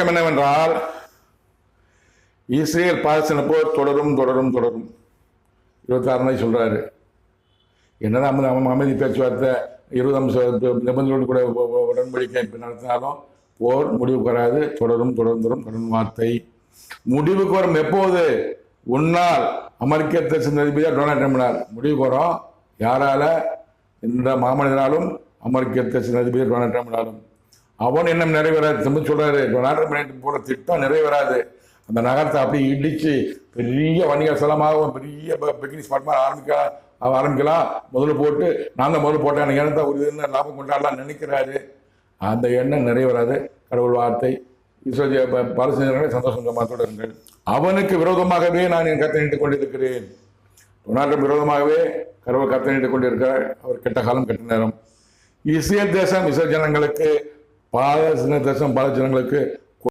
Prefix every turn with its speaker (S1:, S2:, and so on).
S1: என்னவென்றால் இஸ்ரேல் பாலஸ்தீன போர் தொடரும் தொடரும் தொடரும். இருபத்தாறு நாள் சொல்கிறாரு என்னதான் அமைதி பேச்சுவார்த்தை இருபதாம் நிபந்தனையோடு கூட உடன்படிக்கை இப்ப நடத்தினாலும் போர் முடிவுக்கு வராது தொடரும் தொடரும் தொடரும் கடன் வார்த்தை. முடிவுக்கு வரும் எப்போது? உன்னால் அமெரிக்க தேச அதிபதியாக டொனால்ட் ட்ரம்பினார். முடிவுக்கு வரும் யாரால? இந்த மாமனிதனாலும் அமெரிக்க தேச அதிபதி டொனால்ட் ட்ரம்பினாலும். அவன் என்ன நிறைவேறாது. திரும்ப சொல்கிறாரு டொனால்ட் ட்ரம்ப் போகிற திட்டம் நிறைவேறாது. அந்த நகரத்தை அப்படியே இடித்து பெரிய வணிக ஸ்தலமாகவும் பெரிய பிக்னிக் ஸ்பாட் மாதிரி ஆரம்பிக்கலாம் அவ ஆரம்பிக்கலாம். முதல்ல போட்டு நான் தான் முதல்ல போட்டேன். எனக்கு எண்ணத்தை ஒரு இதுன்னு லாபம் கொண்டாடலாம் நினைக்கிறாரு. அந்த எண்ணம் நிறைவேறாது. கடவுள் வார்த்தை. இஸ்ரேல் பாலஸ்தீனர்களை சந்தோஷமாக சமாத்தோடு அவனுக்கு விரோதமாகவே நான் என் கத்தை நீட்டுக் கொண்டிருக்கிறேன். டொனால்டு விரோதமாகவே கடவுள் கத்தை நீட்டுக் கொண்டிருக்கிறார். அவர் கெட்ட காலம் கெட்ட நேரம். இஸ்ரேல் தேசம் இஸ்ரேல் ஜனங்களுக்கு பாலஸ்தீன தேசம் பல ஜனங்களுக்கு